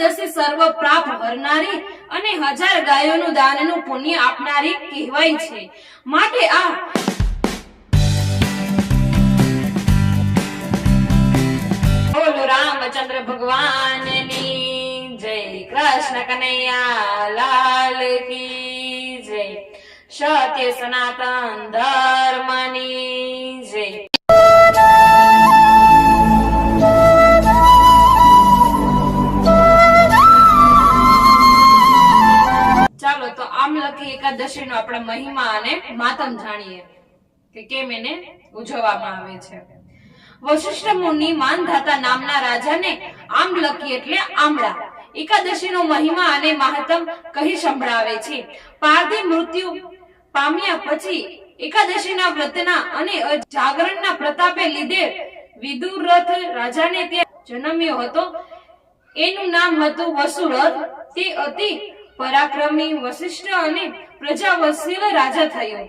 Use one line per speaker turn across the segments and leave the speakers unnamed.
એકાદશી સર્વ પ્રાપ ભરનારી અને હજાર ગાયોનું દાનનું પુણ્ય આપનારી કહેવાય છે. માટે આ બોલો રામચંદ્ર ભગવાનની જય કૃષ્ણ કનૈયા લાલ કી જય. સત્ય સનાતન ધર્મની તો આમલકી એકાદશી નો આપણે મહિમા અને માતમ જાણીએ કે કેમ એને ઉજવવામાં આવે છે. વશિષ્ઠ મુનિ માનધાતા નામના રાજાને આમલકી એટલે આમળા. એકાદશી નો મહિમા અને મહત્તમ કહી સંભળાવે છે. પારધી મૃત્યુ પામ્યા પછી એકાદશીના વ્રતના અને જાગરણના પ્રતાપે લીધે વિદુરથ રાજાને ત્યાં જન્મ્યો હતો. એનું નામ હતું વસુરથ. તે અતિ પરાક્રમી વશિષ્ઠ અને પ્રજાવત્સલ રાજા થયો.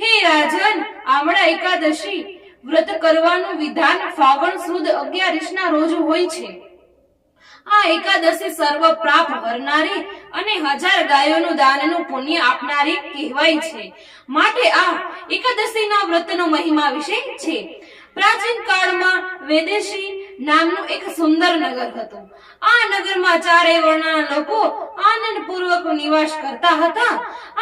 હે રાજન, આમળા એકાદશી વ્રત કરવાનું વિધાન ફાગણ સુદ અગિયારીસના રોજ હોય છે. આ એકાદશી સર્વ પ્રાપ હરનારી અને હજાર ગાયોનું દાનનું પુણ્ય આપનારી કહેવાય છે. માટે આ એકાદશીના વ્રતનો મહિમા વિશે છે. પ્રાચીન કાળમાં વેદેશી નામનું એક સુંદર નગર હતું. આ નગરમાં ચારે વર્ણના લોકો આનંદપૂર્વક નિવાસ કરતા હતા.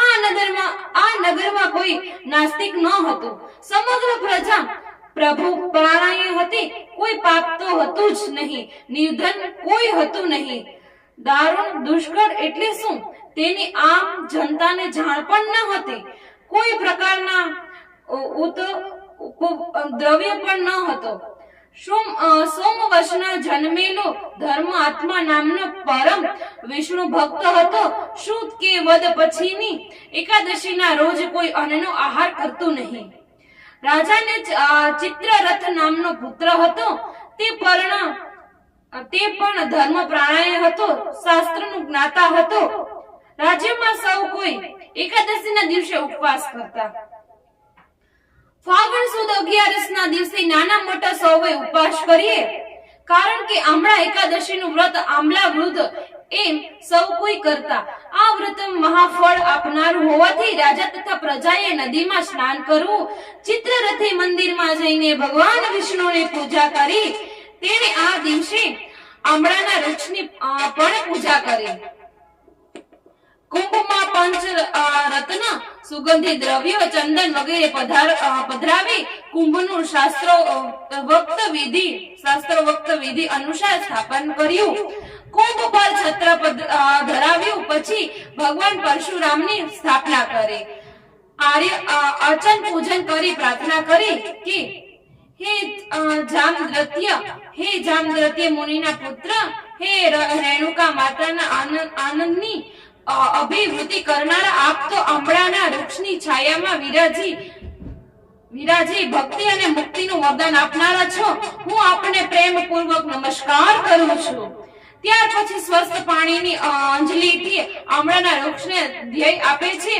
આ નગરમાં આ નગરમાં કોઈ નાસ્તિક ન હતું. સમગ્ર પ્રજા પ્રભુ પરાયણ હતી. કોઈ પાપ તો હતું જ નહીં. નિર્ધન કોઈ હતું નહીં. દારૂણ દુષ્કળ એટલે શું? તેની આમ જનતાને જાણ પણ ન હતી. કોઈ પ્રકારના ઉત દ્રવ્ય પણ ન હતો. રાજાને ચિત્રરથ નામનો પુત્ર હતો. તે પર્ણ, તે પણ ધર્મ પ્રાણાય હતો, શાસ્ત્રનું જ્ઞાતા હતો. રાજ્યમાં સૌ કોઈ એકાદશીના દિવસે ઉપવાસ કરતા. ફાગણ સુદ અગિયારસના દિવસે નાના મોટા સૌએ ઉપવાસ કરીએ. કારણ કે આમળા એકાદશીનું વ્રત આમલા વૃદ્ધ એમ સૌ કોઈ કરતા. આ વ્રત મહાફળ આપનારું હોવાથી રાજા તથા પ્રજાએ નદીમાં સ્નાન કરવું, ચિત્રરથે મંદિરમાં જઈને ભગવાન વિષ્ણુને પૂજા કરી. તેણે આ દિવસે આમળાના વૃક્ષની પણ પૂજા કરી. કુંભમાં પંચ રત્ન, સુગંધી દ્રવ્યો, ચંદન વગેરે પધરાવી કુંભનું શાસ્ત્રો વક્ત વિધિ, શાસ્ત્રો વક્ત વિધિ અનુસાર સ્થાપન કર્યું. કુંભ પર છત્ર ધરાવ્યું. પછી ભગવાન પરશુરામની સ્થાપના કરી. આર્ય અર્ચન પૂજન કરી, પ્રાર્થના કરી કે, હે જામદ્રત્ય હે જામદ્રત્ય મુનિના પુત્ર, હે રેણુકા માતાના આનંદ, આનંદની અભિવૃદ્ધિ કરનારા આપ તો આંબળાના વૃક્ષની છાયામાં વિરાજી વિરાજી ભક્તિ અને મુક્તિનું વરદાન આપનારા છો. હું આપને પ્રેમપૂર્વક નમસ્કાર કરું છું. ત્યાર પછી સ્વસ્થ પાણીની અંજલિથી આમળાના વૃક્ષને ધ્યેય આપે છે.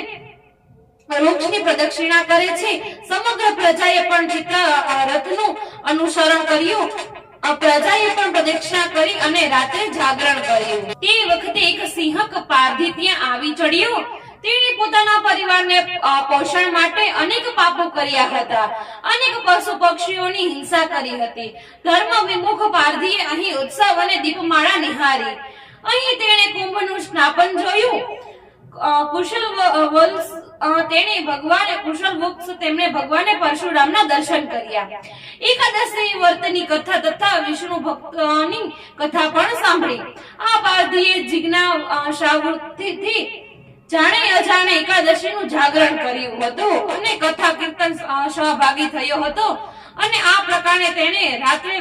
વૃક્ષની પ્રદક્ષિણા કરે છે. સમગ્ર પ્રજાએ પણ ચિત્ર રથનું અનુસરણ કર્યું. પ્રજાએ પણ પ્રદક્ષિણા કરી અને રાત્રે જાગરણ કર્યું. તે વખતે એક સિંહક પારધી ત્યાં આવી ચડ્યો. તેણે પોતાના પરિવારને પોષણ માટે અનેક પાપો કર્યા હતા. અનેક પશુ પક્ષીઓની હિંસા કરી હતી. ધર્મ વિમુખ પારધીએ અહીં ઉત્સવ અને દીપમાળા નિહારી. અહીં તેણે કુંભનું સ્નાપન જોયું. કુશલ વંશ તેણે ભગવાન કુશલ વૃક્ષ તેમણે ભગવાને પરશુરામના દર્શન કર્યા. એકાદશી વર્તની કથા તથા વિષ્ણુ ભક્તની કથા પણ સાંભળી. આ પારધીએ જિજ્ઞાસાવૃત્તિથી જાણે અજાણે એકાદશીનું જાગરણ કર્યું હતું અને કથા કીર્તન સહભાગી થયો હતો. અને આ પ્રકારે તેણે રાત્રે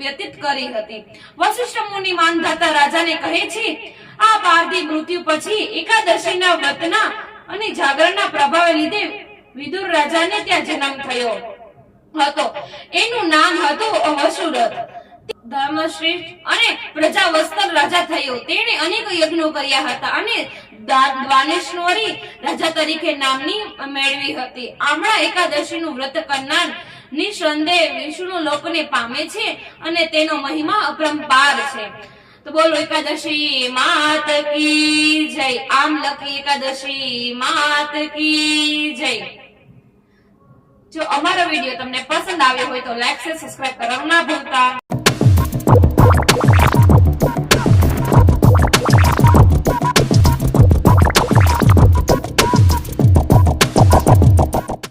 વ્યતીત કરી હતી. વશિષ્ઠ મુનિ માનધાતા રાજાને કહે છે, આ પારધી મૃત્યુ પછી એકાદશીના વ્રતના અને જાગરણના પ્રભાવે લીધે વિદુર રાજાને ત્યાં જન્મ થયો હતો. એનું નામ હતું વસુરથ ધર્મશ્રેષ્ઠ અને પ્રજાવસ્તર રાજા થયો. તેણે અનેક યજ્ઞો કર્યા હતા અને દ્વાનેશ્વરી રાજા તરીકે નામની મેળવી હતી. આમળા એકાદશીનું વ્રત કરનાર નિસંદેહ વિષ્ણુ લોકને પામે છે અને તેનો મહિમા અપરંપાર છે. તો બોલો એકાદશી માત કી જય. આમ લખી એકાદશી માત કી જય. જો અમારો વીડિયો તમને પસંદ આવ્યો હોય તો લાઈક શેર સબસ્ક્રાઇબ કરવાનું ના ભૂલતા.